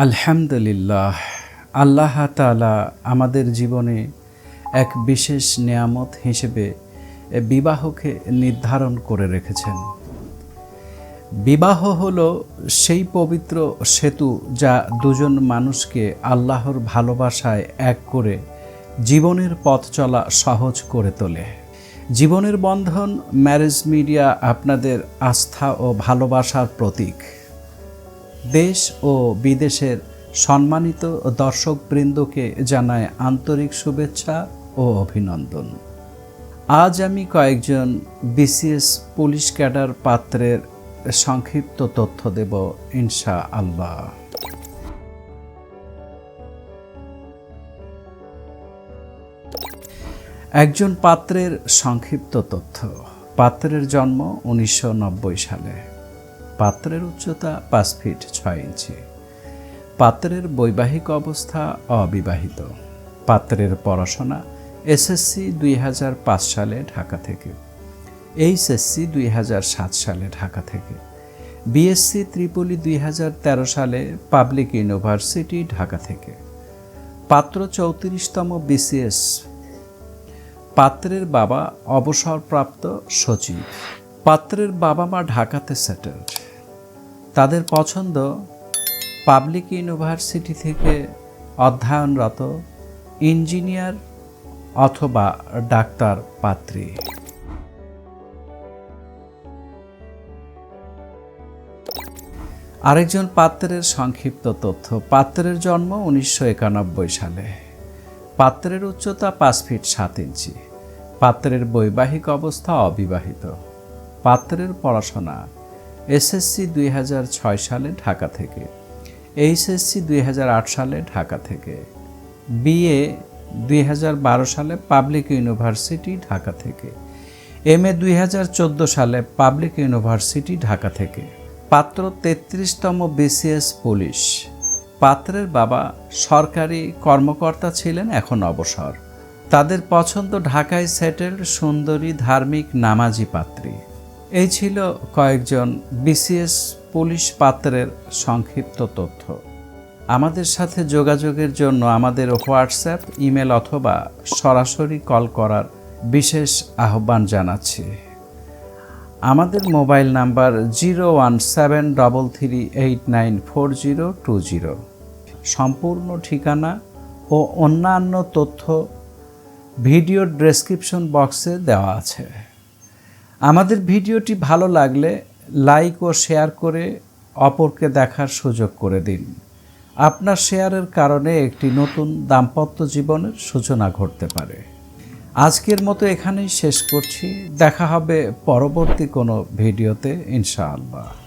আলহামদুলিল্লাহ, আল্লাহ তালা আমাদের জীবনে এক বিশেষ নিয়ামত হিসেবে বিবাহকে নির্ধারণ করে রেখেছেন। বিবাহ হল সেই পবিত্র সেতু যা দুজন মানুষকে আল্লাহর ভালোবাসায় এক করে জীবনের পথ চলা সহজ করে তোলে। জীবনের বন্ধন ম্যারেজ মিডিয়া আপনাদের আস্থা ও ভালোবাসার প্রতীক। দেশ ও বিদেশের সম্মানিত দর্শকবৃন্দকে জানায় আন্তরিক শুভেচ্ছা ও অভিনন্দন। আজ আমি কয়েকজন বিসিএস পুলিশ ক্যাডার পাত্রের সংক্ষিপ্ত তথ্য দেব ইনশা আল্লাহ একজন পাত্রের সংক্ষিপ্ত তথ্য। পাত্রের জন্ম উনিশশো নব্বই সালে। পাত্রের উচ্চতা পাঁচ ফিট ছয় ইঞ্চি। পাত্রের বৈবাহিক অবস্থা অবিবাহিত। পাত্রের পড়াশোনা এসএসসি দুই হাজার পাঁচ সালে ঢাকা থেকে। এইচএসসি দুই হাজার সাত সালে ঢাকা থেকে। বিএসসি ত্রিপলি দুই হাজার তেরো সালে পাবলিক ইউনিভার্সিটি ঢাকা থেকে। পাত্র চৌত্রিশতম বিসিএস। পাত্রের বাবা অবসরপ্রাপ্ত সচিব। পাত্রের বাবা মা ঢাকাতে সেটেলড। তাদের পছন্দ পাবলিক ইউনিভার্সিটি থেকে অধ্যয়নরত ইঞ্জিনিয়ার অথবা ডাক্তার পাত্রী। আরেকজন পাত্রের সংক্ষিপ্ত তথ্য। পাত্রের জন্ম উনিশশো একানব্বই সালে। পাত্রের উচ্চতা পাঁচ ফিট সাত ইঞ্চি। পাত্রের বৈবাহিক অবস্থা অবিবাহিত। পাত্রের পড়াশোনা এসএসসি দুই হাজার ছয় সালে ঢাকা থেকে, এইচএসসি দুই হাজার আট সালে ঢাকা থেকে, বিএ দুই হাজার বারো সালে পাবলিক ইউনিভার্সিটি ঢাকা থেকে এম এ দুই হাজার চোদ্দ সালে পাবলিক ইউনিভার্সিটি ঢাকা থেকে। পাত্র তেত্রিশতম বিসিএস পুলিশ। পাত্রের বাবা সরকারি কর্মকর্তা ছিলেন এখন অবসর। তাদের পছন্দ ঢাকায় সেটেল সুন্দরী, ধার্মিক, নামাজি পাত্রী। এই ছিল কয়েকজন বিসিএস পুলিশ পাত্রের সংক্ষিপ্ত তথ্য। আমাদের সাথে যোগাযোগের জন্য আমাদের হোয়াটসঅ্যাপ, ইমেল অথবা সরাসরি কল করার বিশেষ আহ্বান জানাচ্ছি। আমাদের mobile number zero one seven double three eight nine four zero two zero. সম্পূর্ণ ঠিকানা ও অন্যান্য তথ্য ভিডিও ডেসক্রিপশন বক্সে দেওয়া আছে। আমাদের ভিডিওটি ভালো লাগলে লাইক ও শেয়ার করে অপরকে দেখার সুযোগ করে দিন। আপনার শেয়ারের কারণে একটি নতুন দাম্পত্য জীবনের সূচনা ঘটতে পারে। আজকের মতো এখানেই শেষ করছি। দেখা হবে পরবর্তী কোনো ভিডিওতে, ইনশাআল্লাহ।